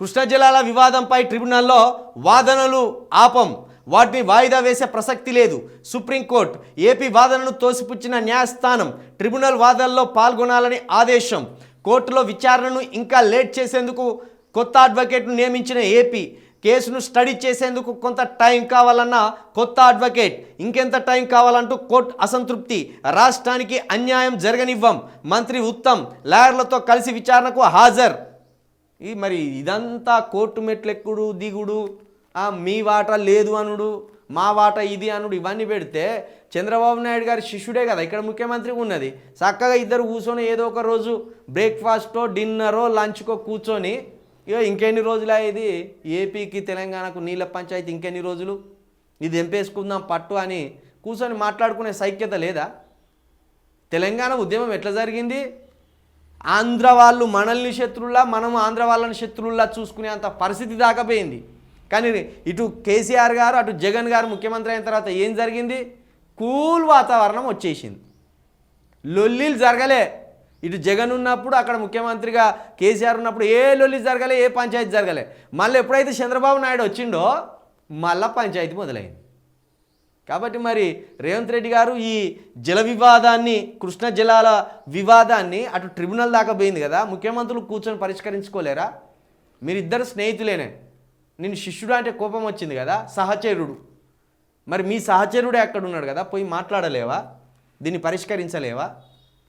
కృష్ణా జిల్లాల వివాదంపై ట్రిబ్యునల్లో వాదనలు ఆపం. వాటిని వాయిదా వేసే ప్రసక్తి లేదు. సుప్రీంకోర్టు ఏపీ వాదనను తోసిపుచ్చిన న్యాయస్థానం ట్రిబ్యునల్ వాదనలో పాల్గొనాలని ఆదేశం. కోర్టులో విచారణను ఇంకా లేట్ చేసేందుకు కొత్త అడ్వకేట్ను నియమించిన ఏపీ. కేసును స్టడీ చేసేందుకు కొంత టైం కావాలన్న కొత్త అడ్వకేట్. ఇంకెంత టైం కావాలంటూ కోర్టు అసంతృప్తి. రాష్ట్రానికి అన్యాయం జరగనివ్వం. మంత్రి ఉత్తమ్ లాయర్లతో కలిసి విచారణకు హాజరు. ఈ మరి ఇదంతా కోర్టు మెట్లెక్కుడు దిగుడు మీ వాట లేదు అనుడు మా వాట ఇది అనుడు ఇవన్నీ పెడితే చంద్రబాబు నాయుడు గారి శిష్యుడే కదా ఇక్కడ ముఖ్యమంత్రి ఉన్నది. చక్కగా ఇద్దరు కూర్చొని ఏదో ఒక రోజు బ్రేక్ఫాస్టో డిన్నరో లంచ్కో కూర్చొని ఇక ఇంకెన్ని రోజులు ఇది? ఏపీకి తెలంగాణకు నీళ్ళ పంచాయతీ ఇంకెన్ని రోజులు? ఇది ఎంపేసుకుందాం పట్టు అని కూర్చొని మాట్లాడుకునే సైక్యత లేదా? తెలంగాణ ఉద్యమం ఎట్లా జరిగింది? ఆంధ్ర వాళ్ళు మనల్ని శత్రువులా మనం ఆంధ్ర వాళ్ళని శత్రువులా చూసుకునే అంత పరిస్థితి దాకపోయింది కానీ ఇటు కేసీఆర్ గారు అటు జగన్ గారు ముఖ్యమంత్రి అయిన తర్వాత ఏం జరిగింది? కూల్ వాతావరణం వచ్చేసింది. లొల్లీలు జరగలే. ఇటు జగన్ ఉన్నప్పుడు అక్కడ ముఖ్యమంత్రిగా కేసీఆర్ ఉన్నప్పుడు ఏ లొల్లి జరగలే ఏ పంచాయతీ జరగలే. మళ్ళీ ఎప్పుడైతే చంద్రబాబు నాయుడు వచ్చిండో మళ్ళా పంచాయతీ మొదలైంది. కాబట్టి మరి రేవంత్ రెడ్డి గారు ఈ జల వివాదాన్ని కృష్ణ జలాల వివాదాన్ని అటు ట్రిబ్యునల్ దాకా పోయింది కదా ముఖ్యమంత్రులు కూర్చొని పరిష్కరించుకోలేరా? మీరిద్దరు స్నేహితులేనే. నేను శిష్యుడు అంటే కోపం వచ్చింది కదా సహచరుడు. మరి మీ సహచరుడే అక్కడ ఉన్నాడు కదా పోయి మాట్లాడలేవా? దీన్ని పరిష్కరించలేవా?